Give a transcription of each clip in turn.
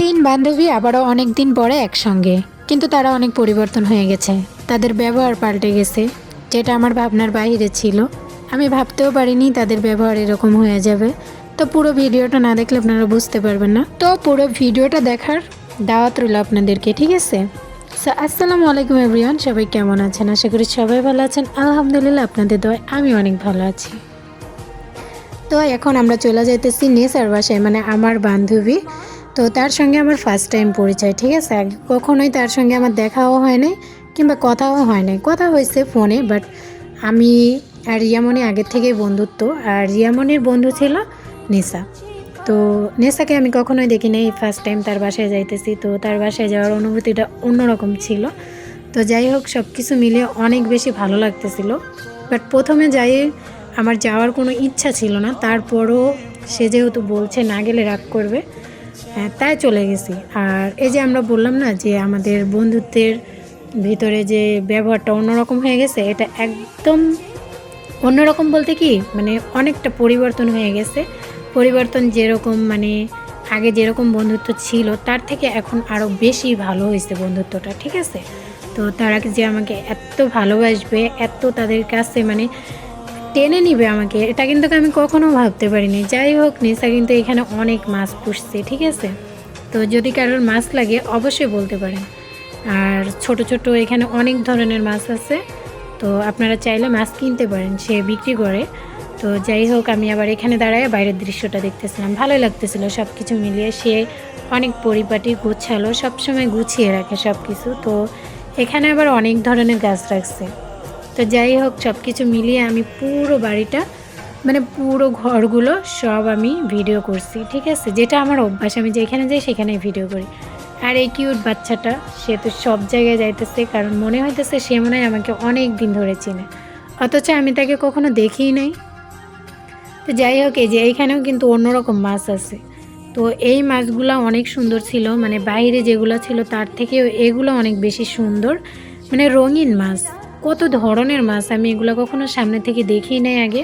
তিন বান্ধবী আবারও অনেক দিন পরে একসঙ্গে, কিন্তু তারা অনেক পরিবর্তন হয়ে গেছে। তাদের ব্যবহার পাল্টে গেছে, যেটা আমার ভাবনার বাইরে ছিল। আমি ভাবতেও পারিনি তাদের ব্যবহার এরকম হয়ে যাবে। তো পুরো ভিডিওটা না দেখলে আপনারা বুঝতে পারবেন না। তো পুরো ভিডিওটা দেখার দাওয়াত রইল আপনাদেরকে, ঠিক আছে? সো আসসালামু আলাইকুম এভরিওয়ান সবাই কেমন আছেন? আশা করি সবাই ভালো আছেন। আলহামদুলিল্লাহ আপনাদের দয় আমি অনেক ভালো আছি। তো এখন আমরা চলে যাইতেছি নেসার বাসায় মানে আমার বান্ধবী। তো তার সঙ্গে আমার ফার্স্ট টাইম পরিচয়, ঠিক আছে? কখনোই তার সঙ্গে আমার দেখাও হয় নাই কিংবা কথাও হয় নাই। কথা হয়েছে ফোনে বাট আমি আর রিয়ামণি আগের থেকেই বন্ধুত্ব, আর রিয়ামণির বন্ধু ছিল নেসা তো নেসাকে আমি কখনোই দেখি নাই ফার্স্ট টাইম তার বাসায় যাইতেছি। তো তার বাসায় যাওয়ার অনুভূতিটা অন্যরকম ছিল। তো যাই হোক সব কিছু মিলে অনেক বেশি ভালো লাগতেছিল। বাট প্রথমে যাই আমার যাওয়ার কোনো ইচ্ছা ছিল না। তারপরও সে যেহেতু বলছে না গেলে রাগ করবে তাই চলে গেছি। আর এই যে আমরা বললাম না যে আমাদের বন্ধুত্বের ভিতরে যে ব্যবহারটা অন্যরকম হয়ে গেছে, এটা একদম অন্যরকম বলতে কি মানে অনেকটা পরিবর্তন হয়ে গেছে। পরিবর্তন যেরকম মানে আগে যেরকম বন্ধুত্ব ছিল, তার থেকে এখন আরও বেশি ভালো হয়েছে বন্ধুত্বটা, ঠিক আছে? তো তারা যে আমাকে এত ভালোবাসবে, এত তাদের কাছে মানে টেনে নিবে আমাকে, এটা কিন্তু আমি কখনো ভাবতে পারিনি। যাই হোক, নিসা কিন্তু এখানে অনেক মাছ পুষছে, ঠিক আছে? তো যদি কারোর মাছ লাগে, অবশ্যই বলতে পারেন। আর ছোট ছোট এখানে অনেক ধরনের মাছ আছে, তো আপনারা চাইলে মাছ কিনতে পারেন, সে বিক্রি করে। তো যাই হোক, আমি আবার এখানে দাঁড়ায় বাইরের দৃশ্যটা দেখতেছিলাম। ভালোই লাগতেছিল সব কিছু মিলিয়ে, সে অনেক পরিপাটি, গুছালো, সবসময় গুছিয়ে রাখে সব কিছু তো এখানে আবার অনেক ধরনের গাছ রাখছে। তো যাই হোক সব কিছু মিলিয়ে আমি পুরো বাড়িটা মানে পুরো ঘরগুলো সব আমি ভিডিও করছি, ঠিক আছে? যেটা আমার অভ্যাস, আমি যেখানে যাই সেখানেই ভিডিও করি। আর এই কিউট বাচ্চাটা, সে তো সব জায়গায় যাইতেছে, কারণ মনে হইতেছে সে মনে হয় আমাকে অনেক দিন ধরে চিনে। অথচ আমি তাকে কখনো দেখিই নাই। তো যাই হোক, এই যে এইখানেও কিন্তু অন্যরকম মাছ আছে। তো এই মাছগুলো অনেক সুন্দর ছিল মানে বাইরে যেগুলো ছিল তার থেকেও এগুলো অনেক বেশি সুন্দর মানে রঙিন মাছ। কত ধরনের মাছ আমি এগুলো কখনো সামনে থেকে দেখি নাই আগে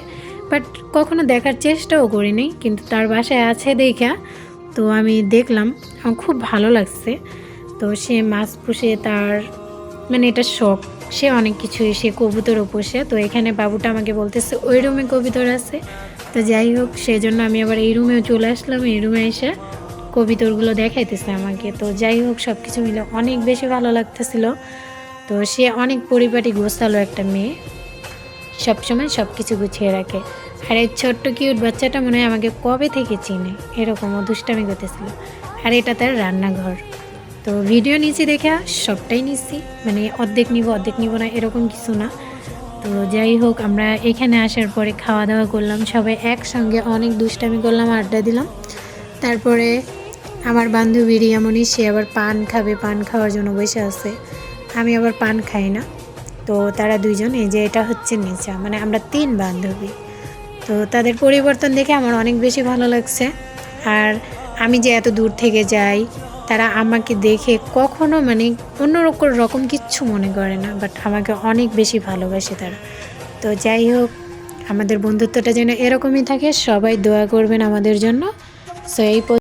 বাট কখনো দেখার চেষ্টাও করি নাই, কিন্তু তার বাসায় আছে দেখা, তো আমি দেখলাম, আমার খুব ভালো লাগছে। তো সে মাছ পুষে তার মানে এটা শখ, সে অনেক কিছুই, সে কবুতরও পোষে, তো এখানে বাবুটা আমাকে বলতেছে, ওই রুমে কবিতর আছে। তো যাই হোক সেই জন্য আমি আবার এই রুমেও চলে আসলাম, এই রুমে এসে কবিতরগুলো দেখাইতেছে আমাকে। তো যাই হোক সব কিছু মিলে অনেক বেশি ভালো লাগতেছিল। তো সে অনেক পরিপাটি, গোছালো একটা মেয়ে। সবসময় সব কিছু গুছিয়ে রাখে। আর এই ছোট্ট, কিউট বাচ্চাটা মনে হয় আমাকে কবে থেকে চিনে? এরকম দুষ্টামি করতেছিল। আর এটা তার রান্নাঘর। তো ভিডিও নিচে দেখে সবটাই নিচ্ছি। মানে অর্ধেক নিব অর্ধেক নিব না, এরকম কিছু না। তো যাই হোক, আমরা এখানে আসার পরে খাওয়া দাওয়া করলাম। সবাই একসঙ্গে অনেক দুষ্টামি করলাম, আড্ডা দিলাম। তারপরে আমার বান্ধবী রিয়ামণি, সে আবার পান খাবে, পান খাওয়ার জন্য বসে আছে। আমি আবার পান খাই না। তো তারা দুইজন, এই যে এটা হচ্ছে নিচা মানে আমরা তিন বান্ধবী। তো তাদের পরিবর্তন দেখে আমার অনেক বেশি ভালো লাগছে। আর আমি যে এত দূর থেকে যাই, তারা আমাকে দেখে কখনো মানে অন্য রকম রকম কিচ্ছু মনে করে না বাট আমাকে অনেক বেশি ভালোবাসে তারা। তো যাই হোক, আমাদের বন্ধুত্বটা যেন এরকমই থাকে, সবাই দোয়া করবেন আমাদের জন্য। সো এই